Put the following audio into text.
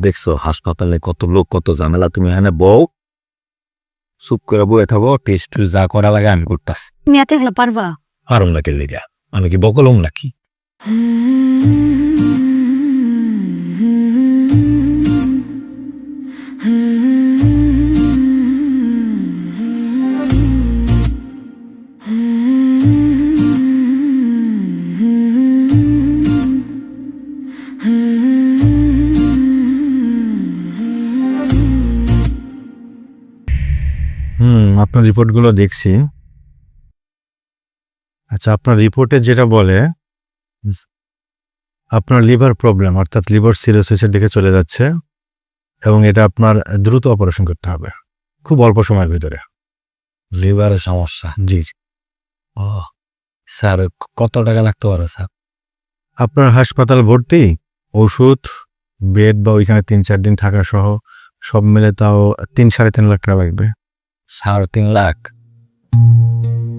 দেখছ হাসপাতালে কত লোক কত ঝামেলা তুমি এখানে বউ? চুপ করে বয়ে থাকো টেস্ট যা করা লাগে আমি করতেছি। তুমি এত পারবা কেলে দিয়া আমি কি বকলম নাকি? হুম আপনার রিপোর্টগুলো দেখছি। আচ্ছা আপনার রিপোর্টে যেটা বলে আপনার লিভার প্রবলেম অর্থাৎ লিভার সিরোসিসের দিকে চলে যাচ্ছে এবং এটা আপনার দ্রুত অপারেশন করতে হবে খুব অল্প সময়ের ভিতরে। লিভারের সমস্যা? জি। ও স্যার কত টাকা লাগতে পারে স্যার? আপনার হাসপাতাল ভর্তি ওষুধ বেড বা ওইখানে তিন চার দিন থাকা সহ সব মিলে তাও তিন সাড়ে তিন লাখ টাকা লাগবে। সাড়ে তিন লাখ।